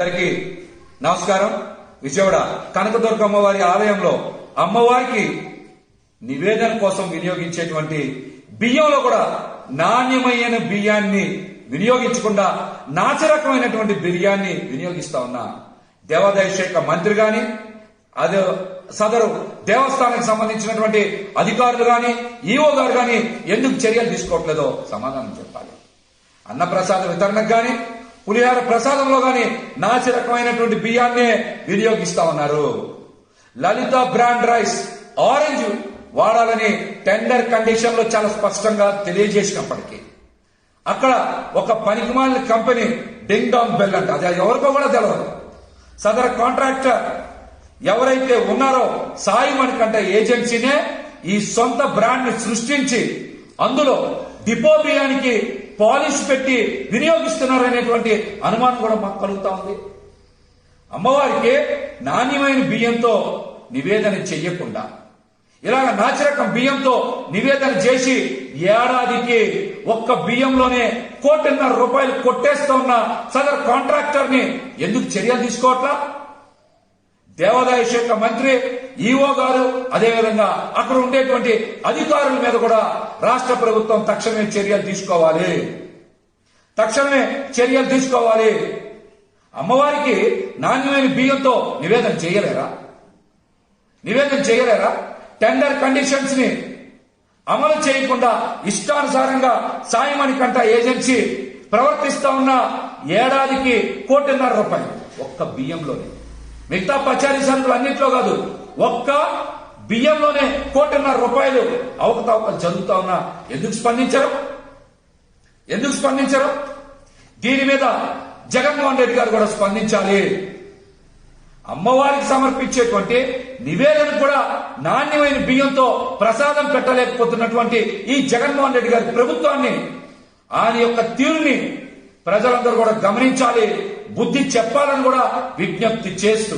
అందరికీ నమస్కారం. విజయవాడ కనకదుర్గ అమ్మవారి ఆలయంలో అమ్మవారికి నివేదన కోసం వినియోగించేటువంటి బియ్యంలో కూడా నాణ్యమైన బియ్యాన్ని వినియోగించకుండా నాచరకమైనటువంటి బిర్యాన్ని వినియోగిస్తా ఉన్న. దేవాదాయ శాఖ మంత్రి గాని అదే సదరు దేవస్థానానికి సంబంధించినటువంటి అధికారులు గాని ఈఓ గారు గాని ఎందుకు చర్యలు తీసుకోవట్లేదో సమాధానం చెప్పాలి. అన్నప్రసాద వితరణకు గాని పులిహార ప్రసాదంలో గాని నాసి రకమైనటువంటి బియ్యాన్నే వినియోగిస్తా ఉన్నారు. లలిత బ్రాండ్ రైస్ ఆరెంజ్ వాడాలని టెండర్ కండిషన్లో చాలా స్పష్టంగా తెలియజేసినప్పటికీ అక్కడ ఒక పనికిమాలిన కంపెనీ డింగ్ డాంగ్ బెల్ అంట. అది ఎవరికో కూడా తెలియదు సదర్ కాంట్రాక్టర్ ఎవరైతే ఉన్నారో సాయి మణికంట ఏజెన్సీనే ఈ సొంత బ్రాండ్ని సృష్టించి అందులో డిపో బియ్యానికి పాలిష్ పెట్టి వినియోగిస్తున్నారనేటువంటి అనుమానం కూడా మాకు కలుగుతా ఉంది. అమ్మవారికి నాణ్యమైన బియ్యంతో నివేదన చెయ్యకుండా ఇలాగ నాచరకం బియ్యంతో నివేదన చేసి ఏడాదికి ఒక్క బియ్యంలోనే కోటిన్నర రూపాయలు కొట్టేస్తూ ఉన్న సదర్ కాంట్రాక్టర్ని ఎందుకు చర్యలు తీసుకోవట్లా? దేవాదాయ శాఖ మంత్రి ఈఓ గారు అదేవిధంగా అక్కడ ఉండేటువంటి అధికారుల మీద కూడా రాష్ట్ర ప్రభుత్వం తక్షణమే చర్యలు తీసుకోవాలి. తక్షణమే చర్యలు తీసుకోవాలి. అమ్మవారికి నాణ్యమైన బియ్యంతో నివేదన చేయలేరా? నివేదన చేయలేరా? టెండర్ కండిషన్స్ని అమలు చేయకుండా ఇష్టానుసారంగా సాయమణి కంట ఏజెన్సీ ప్రవర్తిస్తా ఉన్న ఏడాదికి కోటిన్నర రూపాయలు ఒక్క బియ్యంలోనే. మిగతా పచారీ సరుకులు అన్నింటిలో కాదు. ఒక్క బియ్యంలోనే కోటిన్నర రూపాయలు అవకతవకలు జరుగుతా ఉన్నా. ఎందుకు స్పందించరు? ఎందుకు స్పందించరు? దీని మీద జగన్మోహన్ రెడ్డి గారు కూడా స్పందించాలి. అమ్మవారికి సమర్పించేటువంటి నివేదన కూడా నాణ్యమైన బియ్యంతో ప్రసాదం పెట్టలేకపోతున్నటువంటి ఈ జగన్మోహన్ రెడ్డి గారి ప్రభుత్వాన్ని ఆయన యొక్క తీరుని ప్రజలందరూ కూడా గమనించాలి. బుద్ధి చెప్పాలని కూడా విజ్ఞప్తి చేస్తూ